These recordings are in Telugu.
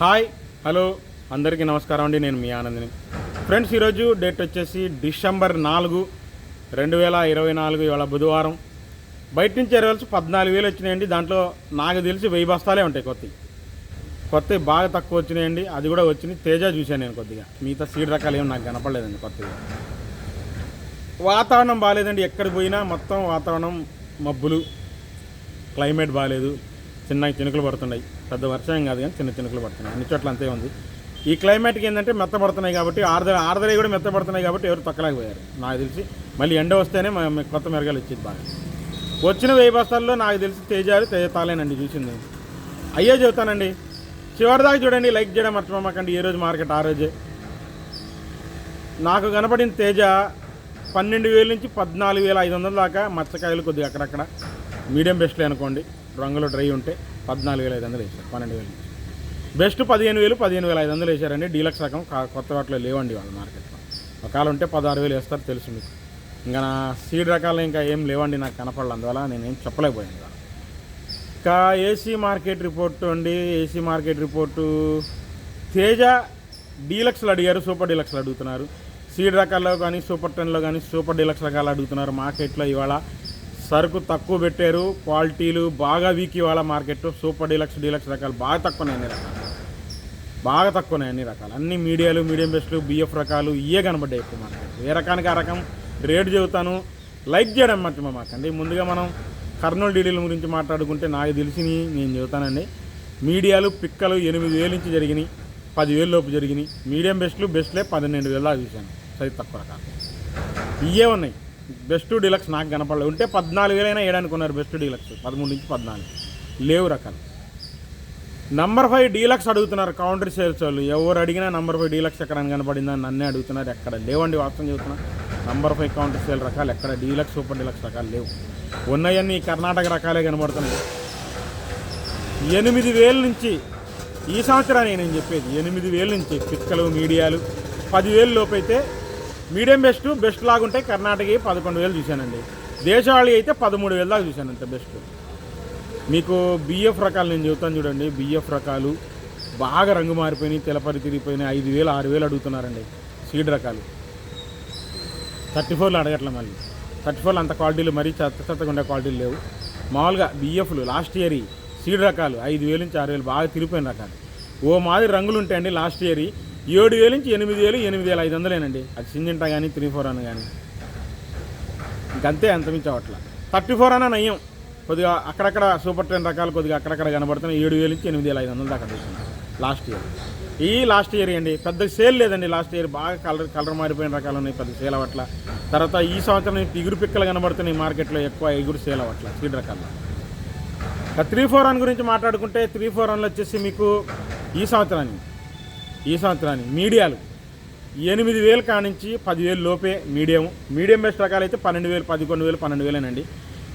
హాయ్ హలో అందరికీ నమస్కారం అండి నేను మీ ఆనందిని. ఫ్రెండ్స్ ఈరోజు డేట్ వచ్చేసి డిసెంబర్ నాలుగు రెండు వేల ఇరవై నాలుగు ఇవాళ బుధవారం. బయట నుంచి ఎరవలసి పద్నాలుగు వేలు వచ్చినాయండి దాంట్లో నాకు తెలిసి వెయ్యి బస్తాలే ఉంటాయి కొత్తవి కొత్తవి బాగా తక్కువ వచ్చినాయండి అది కూడా వచ్చినాయి తేజ చూశాను నేను కొద్దిగా. మిగతా సీడ్ రకాలు ఏమి నాకు కనపడలేదండి కొత్తగా వాతావరణం బాగాలేదండి ఎక్కడికి పోయినా మొత్తం వాతావరణం మబ్బులు. క్లైమేట్ బాగాలేదు. చిన్న చినుకులు పడుతున్నాయి. పెద్ద వర్షం ఏం కాదు కానీ చిన్న చినుకులు పడుతున్నాయి. అన్ని చోట్ల అంతే ఉంది. ఈ క్లైమేట్కి ఏంటంటే మెత్తపడుతున్నాయి కాబట్టి ఆర్ద ఆర్దరే కూడా మెత్తపడుతున్నాయి కాబట్టి ఎవరు తక్కలేకపోయారు. నాకు తెలిసి మళ్ళీ ఎండ వస్తేనే కొత్త మెరగాలు ఇచ్చేది బాగా. వచ్చిన వెయ్యి బస్తాల్లో నాకు తెలిసి తేజాలు తేజతాలేనండి చూసింది. అయ్యే చెబుతానండి. చివరిదాకా చూడండి లైక్ చేయడం మర్చిపోమాకండి. ఏ రోజు మార్కెట్ ఆ రోజే. నాకు కనపడిన తేజ పన్నెండు వేల నుంచి పద్నాలుగు వేల ఐదు వందల దాకా మచ్చకాయలు కొద్దిగా అక్కడక్కడ. మీడియం బెస్ట్లే అనుకోండి. రంగులు డ్రై ఉంటే పద్నాలుగు వేల ఐదు వందలు వేశారు పన్నెండు వేల నుంచి. బెస్ట్ పదిహేను వేలు పదిహేను వేల ఐదు వందలు వేశారండి. డీలక్స్ రకం కొత్త వాటిలో లేవండి వాళ్ళ మార్కెట్లో ఒకవేళ ఉంటే పదహారు వేలు వేస్తారు తెలుసు మీకు. ఇంకా నా సీడ్ రకాలు ఇంకా ఏం లేవండి నాకు కనపడలేదు అందువల్ల నేనేం చెప్పలేకపోయాను ఇంకా ఏసీ మార్కెట్ రిపోర్టు అండి. ఏసీ మార్కెట్ రిపోర్టు తేజ డీలక్స్లు అడిగారు సూపర్ డీలక్స్లు అడుగుతున్నారు. సీడ్ రకాల్లో కానీ సూపర్ టెన్లో కానీ సూపర్ డీలక్స్ రకాలు అడుగుతున్నారు. మార్కెట్లో ఇవాళ సరుకు తక్కువ పెట్టారు క్వాలిటీలు బాగా వీక్ ఇవాళ మార్కెట్. సూపర్ డీలక్స్ డీలక్స్ రకాలు బాగా తక్కువనే అన్ని రకాలు. బాగా తక్కువనే అన్ని రకాలు. అన్ని మీడియాలు మీడియం బెస్ట్లు బిఎఫ్ రకాలు ఇవే కనబడ్డాయి ఎక్కువ మార్కెట్. ఏ రకానికి ఆ రకం? రేటు చెబుతాను. లైక్ చేయడం మర్చిపోమాకండి ముందుగా మనం కర్నూలు డీడీల గురించి మాట్లాడుకుంటే నాకు తెలిసినవి నేను చెబుతానండి. మీడియాలు పిక్కలు ఎనిమిది వేల నుంచి జరిగినాయి పదివేల లోపు జరిగినాయి. మీడియం బెస్ట్లు బెస్ట్లే పన్నెండు వేల దాకా చూశాను. సరి తక్కువ రకాలు. ఇవే ఉన్నాయి. బెస్ట్ డీలక్స్ నాకు కనపడలేదు. ఉంటే పద్నాలుగు వేలైనా వేయడానికి ఉన్నారు బెస్ట్ డీలక్స్? పదమూడు నుంచి పద్నాలుగు. లేవు రకాలు. నంబర్ ఫైవ్ డీలక్స్ అడుగుతున్నారు కౌంటర్ సేల్స్ వాళ్ళు. ఎవరు అడిగినా నంబర్ ఫైవ్ డీలక్స్ ఎక్కడ కనపడిందని నన్నే అడుగుతున్నారు. ఎక్కడ లేవండి వాస్తవం చెబుతున్నా. నంబర్ ఫైవ్ కౌంటర్ సేల్ రకాలు ఎక్కడ? డీలక్స్ సూపర్ డీలక్స్ రకాలు లేవు. ఉన్నాయన్నీ కర్ణాటక రకాలే కనబడుతున్నాయి. ఎనిమిది వేల నుంచి ఈ సంవత్సరానికి నేను చెప్పేది ఎనిమిది వేల నుంచి పిక్కలు మీడియాలు. పదివేలు లోపు అయితే మీడియం బెస్ట్ బెస్ట్ లాగుంటే కర్ణాటక పదకొండు వేలు చూశానండి. దేశవాళీ అయితే పదమూడు వేల దాకా చూశాను అంత బెస్ట్. మీకు బిఎఫ్ రకాలు నేను చెబుతాను చూడండి. బిఎఫ్ రకాలు బాగా రంగు మారిపోయినాయి తెలపరి తిరిగిపోయినాయి. ఐదు వేలు ఆరు వేలు అడుగుతున్నారండి సీడ్ రకాలు. థర్టీ ఫోర్లు అడగట్లే మళ్ళీ. థర్టీ ఫోర్లు అంత క్వాలిటీలు మరీ చెత్త చెత్తగా ఉండే క్వాలిటీలు లేవు. మామూలుగా బిఎఫ్లు లాస్ట్ ఇయర్ సీడ్ రకాలు ఐదు వేలు నుంచి ఆరు వేలు బాగా తిరిగిపోయిన రకాలు. ఓ మాదిరి రంగులు ఉంటాయండి లాస్ట్ ఇయర్ ఏడు వేలు నుంచి ఎనిమిది వేలు ఎనిమిది వేల ఐదు వందలేనండి అది సింజంటా కానీ త్రీ ఫోర్ అని కానీ ఇంకంతే అంతమించి అవట్ల థర్టీ ఫోర్ అన్న నయం కొద్దిగా అక్కడక్కడ సూపర్ టెన్ రకాలు కొద్దిగా అక్కడక్కడ కనబడుతున్నాయి. ఏడు వేలు నుంచి ఎనిమిది వేల ఐదు వందలు దాకా చూసింది లాస్ట్ ఇయర్. ఈ లాస్ట్ ఇయర్ అండి పెద్ద సేల్ లేదండి లాస్ట్ ఇయర్. బాగా కలర్ కలర్ మారిపోయిన రకాలు ఉన్నాయి. పెద్ద సేల్ అవ్వట్ల. తర్వాత ఈ సంవత్సరం ఇగురు పిక్కలు కనబడుతున్నాయి మార్కెట్లో ఎక్కువ. ఎగురు సేల్ అవ్వట్ల. సీడ్ రకాలు త్రీ ఫోర్ వన్ గురించి మాట్లాడుకుంటే త్రీ ఫోర్ వన్లో వచ్చేసి మీకు ఈ సంవత్సరానికి ఈ సంవత్సరానికి మీడియాలు ఎనిమిది వేలు కానించి పదివేలు లోపే మీడియం. మీడియం బెస్ట్ రకాలు అయితే పన్నెండు వేలు పదకొండు వేలు పన్నెండు వేలేనండి.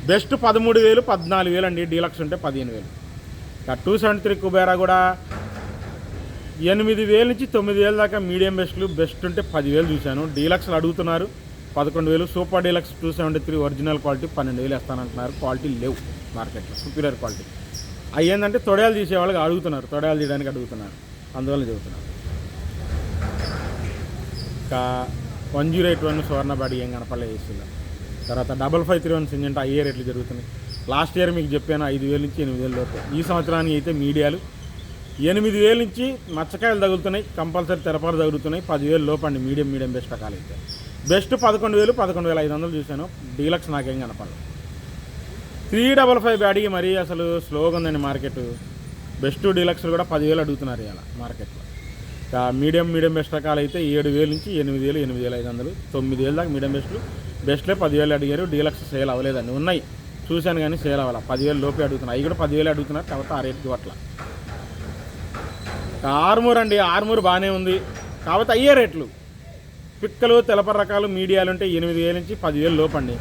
బెస్ట్ పదమూడు వేలు పద్నాలుగు వేలు అండి డీలక్స్ ఉంటే పదిహేను వేలు. టూ సెవెంటీ త్రీ కుబేరా కూడా ఎనిమిది వేల నుంచి తొమ్మిది వేల దాకా మీడియం బెస్ట్లు. బెస్ట్ ఉంటే పదివేలు చూశాను. డీలక్స్లు అడుగుతున్నారు. పదకొండు వేలు. Super deluxe two seventy three original quality పన్నెండు వేలు వేస్తానంటున్నారు. క్వాలిటీ లేవు మార్కెట్లో. Superior quality. అవి ఏంటంటే తొడయాలు తీసేవాళ్ళకి అడుగుతున్నారు. తొడయాలు తీయడానికి అడుగుతున్నారు. అందువల్ల చెబుతున్నారు ఇంకా one zero eight one Suvarna body ఏం కనపడలేదు ఏసీలో. తర్వాత double five three one Syngenta అయ్యే రేట్లు జరుగుతున్నాయి. లాస్ట్ ఇయర్ మీకు చెప్పాను ఐదు వేల నుంచి ఎనిమిది వేల లోపు. ఈ సంవత్సరానికి అయితే మీడియాలు ఎనిమిది వేల నుంచి మచ్చకాయలు తగులుతున్నాయి కంపల్సరీ తెరపాలు తగులుతున్నాయి. పదివేలు లోపండి మీడియం మీడియం బెస్ట్ రకాలు అయితే. బెస్ట్ పదకొండు వేలు పదకొండు వేల ఐదు వందలు చూశాను. డీలక్స్ నాకేం కనపడదు త్రీ డబల్ ఫైవ్ బ్యాడీ మరీ అసలు స్లోగా ఉందండి మార్కెట్. బెస్ట్ డీలక్స్లు కూడా పదివేలు అడుగుతున్నారు ఇలా మార్కెట్లో. మీడియం మీడియం బెస్ట్ రకాలు అయితే ఏడు వేలు నుంచి ఎనిమిది వేలు ఎనిమిది వేల ఐదు వందలు తొమ్మిది వేలు దాకా మీడియం బెస్ట్లు. బెస్ట్లే పదివేలు అడిగారు డీలక్స్ సేల్ అవ్వలేదండి. ఉన్నాయి. చూశాను కానీ సేల్ అవ్వాలి. పదివేలు లోపే అడుగుతున్నారు అవి కూడా పదివేలు అడుగుతున్నారు కాబట్టి ఆ రేట్కి అట్లా ఆర్మూర్ అండి. ఆర్మూర్ బాగానే ఉంది. కాబట్టి అయ్యే రేట్లు. పిక్కలు తెలప రకాలు మీడియాలు ఉంటే ఎనిమిది వేల నుంచి పదివేలు లోపండి.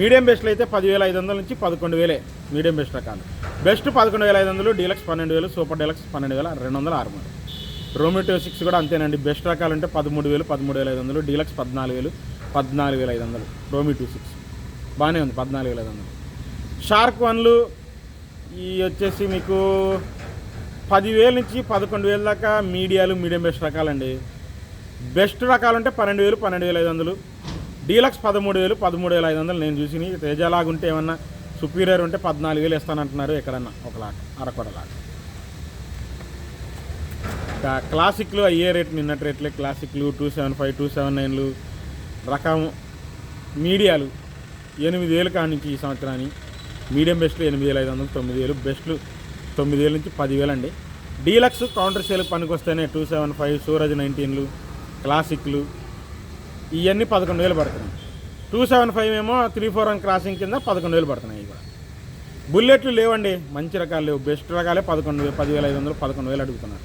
మీడియం బెస్ట్లు అయితే పదివేల ఐదు వందల నుంచి పదకొండు వేలే మీడియం బెస్ట్ రకాలు. బెస్ట్ పదకొండు వేల ఐదు వందలు డీలక్స్ పన్నెండు వేలు సూపర్ డీలక్స్ పన్నెండు వేల రెండు వందల ఆరు రోమిటో సిక్స్ కూడా అంతేనండి. బెస్ట్ రకాలు పదమూడు వేలు పదమూడు వేల ఐదు వందలు డీలక్స్ పద్నాలుగు వేలు పద్నాలుగు వేల ఐదు వందలు. రోమిటో సిక్స్. బాగానే ఉంది పద్నాలుగు వేల ఐదు వందలు. షార్క్ వన్లు ఈ వచ్చేసి మీకు పదివేల నుంచి పదకొండు వేల దాకా మీడియాలు మీడియం బెస్ట్ రకాలండి. బెస్ట్ రకాలు అంటే పన్నెండు వేలు పన్నెండు వేల ఐదు వందలు. డీలక్స్ పదమూడు వేలు పదమూడు వేల ఐదు వందలు. నేను చూసి తేజలాగుంటే ఏమన్నా సుపీరియర్ ఉంటే పద్నాలుగు వేలు ఇస్తానంటున్నారు ఎక్కడన్నా. ఒక లాట్ అరకొడ క్లాసిక్లు అయ్యే రేట్ నిన్నటి రేట్లే. క్లాసిక్లు two seven five two seven నైన్లు రకం మీడియాలు. ఎనిమిది వేలు కానించి ఈ సంవత్సరాన్ని మీడియం బెస్ట్లు ఎనిమిది వేల ఐదు వందలు తొమ్మిది వేలు బెస్ట్లు తొమ్మిది వేల నుంచి పదివేలు అండి డీలక్స్ కౌంటర్ సేల్ పనికి వస్తేనే టూ సెవెన్ ఫైవ్ సూరజ్ నైన్టీన్లు క్లాసిక్లు ఇవన్నీ పదకొండు వేలు పడుతున్నాయి. టూ సెవెన్ ఫైవ్ ఏమో త్రీ ఫోర్ వన్ క్రాసింగ్ కింద పదకొండు వేలు పడుతున్నాయి ఇవి కూడా. బుల్లెట్లు లేవండి మంచి రకాలు లేవు. బెస్ట్ రకాలే పదకొండు వేలు పదివేల ఐదు వందలు పదకొండు వేలు అడుగుతున్నారు.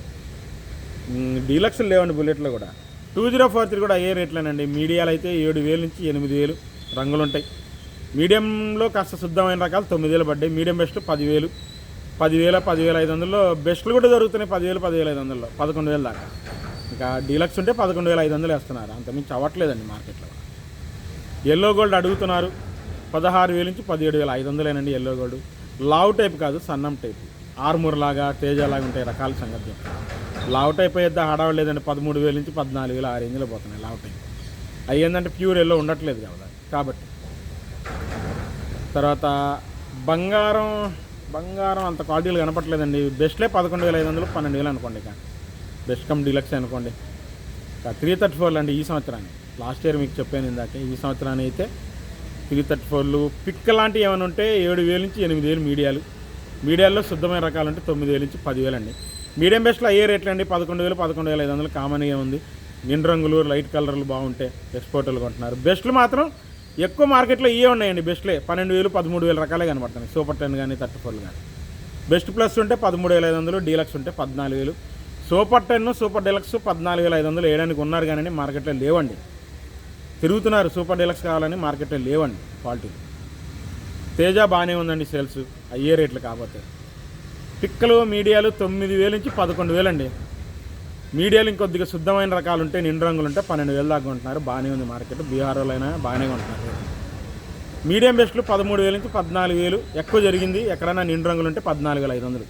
డీలక్స్లు లేవండి బుల్లెట్లో కూడా. టూ జీరో ఫోర్ త్రీ కూడా అయ్యే రేట్లేనండి. మీడియాలు అయితే ఏడు వేలు నుంచి ఎనిమిది వేలు రంగులు ఉంటాయి మీడియంలో కాస్త శుద్ధమైన రకాలు తొమ్మిది వేలు పడ్డాయి. మీడియం బెస్ట్ పదివేలు. పదివేల పదివేల ఐదు వందల్లో బెస్ట్లు కూడా దొరుకుతున్నాయి పదివేలు పదివేల ఐదు వందల్లో. పదకొండు వేలు దాకా. ఇంకా డీలక్స్ ఉంటే పదకొండు వేల ఐదు వందలు వేస్తున్నారు. అంతమించి అవ్వట్లేదండి మార్కెట్లో. ఎల్లో గోల్డ్ అడుగుతున్నారు. పదహారు వేల నుంచి పదిహేడు వేల ఐదు వందలేనండి ఎల్లో గోల్డ్. లావ్ టైప్ కాదు సన్నం టైప్. ఆర్మూర్ లాగా తేజ లాగా ఉంటాయి రకాల సంగతి. చెప్తాను. అయిపోయేద్దా టైప్ లేదండి. పదమూడు వేల నుంచి పద్నాలుగు వేల ఆ రేంజ్లో పోతున్నాయి లావ్ టైప్ అవి ఏంటంటే ప్యూర్ ఎల్లో ఉండట్లేదు కదా కాబట్టి. తర్వాత బంగారం బంగారం అంత క్వాలిటీలు కనపట్లేదండి బెస్ట్లే పదకొండు వేల ఐదు వందలు పన్నెండు వేలు అనుకోండి ఇక. బెస్ట్ కమ్ డీలక్స్ అనుకోండి. త్రీ థర్టీ ఫోర్లు అండి ఈ సంవత్సరాన్ని. లాస్ట్ ఇయర్ మీకు చెప్పాను ఇందాక. ఈ సంవత్సరాన్ని అయితే త్రీ థర్టీ ఫోర్లు పిక్ లాంటివి ఏమైనా ఉంటే ఏడు వేలు నుంచి ఎనిమిది వేలు మీడియాలు. మీడియాల్లో శుద్ధమైన రకాలు అంటే తొమ్మిది వేలు నుంచి పదివేలు అండి. మీడియం బెస్ట్లో అయ్యే రేట్లు అండి. పదకొండు వేలు పదకొండు వేల ఐదు వందలు కామన్గా ఉంది. నిండు రంగులు లైట్ కలర్లు బాగుంటాయి ఎక్స్పోర్టర్లు కొంటున్నారు. బెస్ట్లు మాత్రం ఎక్కువ మార్కెట్లో ఇవే ఉన్నాయండి బెస్ట్లే. పన్నెండు వేలు పదమూడు వేల రకాలే కనబడుతున్నాయి. సూపర్ టెన్ కానీ థర్టీ ఫోర్లు కానీ బెస్ట్ ప్లస్ ఉంటే పదమూడు వేల ఐదు వందలు డీలక్స్ ఉంటే పద్నాలుగు వేలు. సూపర్ టెన్ సూపర్ డీలక్స్ పద్నాలుగు వేల ఐదు వందలు వేయడానికి ఉన్నారు కానీ మార్కెట్లో లేవండి. తిరుగుతున్నారు సూపర్ డీలక్స్ కావాలని మార్కెట్లో లేవండి క్వాలిటీ. తేజ బాగానే ఉందండి సేల్స్. అయ్యే రేట్లు కాకపోతే. పిక్కలు మీడియాలు తొమ్మిది వేలు నుంచి పదకొండు వేలు అండి మీడియాలు ఇంకొద్దిగా శుద్ధమైన రకాలు ఉంటే నిండు రంగులు ఉంటే పన్నెండు వేలు దాకా ఉంటున్నారు బాగానే ఉంది మార్కెట్. బీహార్లో అయినా బాగానే ఉంటున్నారు మీడియం బెస్ట్లు పదమూడు వేల నుంచి పద్నాలుగు వేలు. ఎక్కువ జరిగింది ఎక్కడైనా నిండు రంగులు ఉంటే పద్నాలుగు వేల ఐదు వందలు.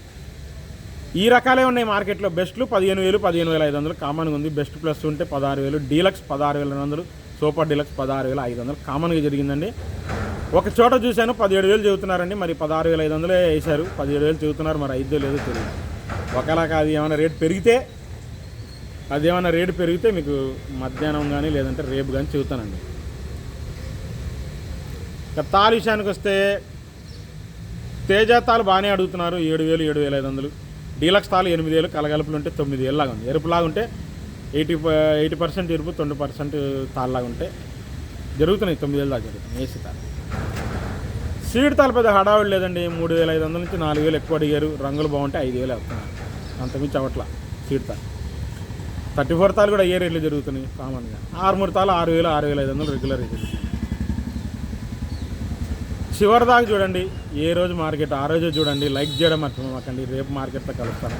ఈ రకాలే ఉన్నాయి మార్కెట్లో. బెస్ట్లు పదిహేను వేలు పదిహేను వేల ఐదు వందలు. కామన్గా ఉంది. బెస్ట్ ప్లస్ ఉంటే పదహారు వేలు. డీలక్స్ పదహారు వేల రెండు వందలు. సూపర్ డీలక్స్ పదహారు వేల ఐదు వందలు. కామన్గా జరిగిందండి. ఒక చోట చూశాను పదిహేడు వేలు చెబుతున్నారండి. మరి పదహారు వేల ఐదు వందలే వేశారు. పదిహేడు వేలు చెబుతున్నారు మరి ఐదు లేదో తెలియదు. ఒకవేళ అది ఏమైనా రేట్ పెరిగితే అది ఏమైనా రేటు పెరిగితే మీకు మధ్యాహ్నం కానీ లేదంటే రేపు కానీ చెబుతానండి. ఇక తాలు విషయానికి వస్తే తేజ తాలు బాగానే అడుగుతున్నారు. ఏడు వేలు ఏడు వేల ఐదు వందలు. డీలక్స్ తాలు ఎనిమిది వేలు కలగలుపులు ఉంటే తొమ్మిది వేలు లాగా ఉంది. ఎరుపులాగా ఉంటే ఎయిటీ ఎయిటీ పర్సెంట్ ఎరుపు తొమ్మిది పర్సెంట్ తాళ్ళలాగా ఉంటే జరుగుతున్నాయి తొమ్మిది వేలు దాకా జరుగుతుంది ఏసీ తాలు సీడ్ తాలు పెద్ద హడావిడి లేదండి. మూడు వేల ఐదు వందల నుంచి నాలుగు వేలు ఎక్కువ అడిగారు. రంగులు బాగుంటే ఐదు వేలు అవుతున్నారు అంతకుమించి అవట్లా సీడ్ తాలు. థర్టీ ఫోర్ తాలు కూడా ఏ రేట్లు జరుగుతున్నాయి కామన్గా. ఆరు మూడు తాలు ఆరు వేలు ఆరు వేల ఐదు వందలు రెగ్యులర్ రేట్లు చివరి దాకా చూడండి. ఏ రోజు మార్కెట్ ఆ రోజు చూడండి. లైక్ చేయడం మర్చిపోమాకండి రేపు మార్కెట్లో కలుస్తాను.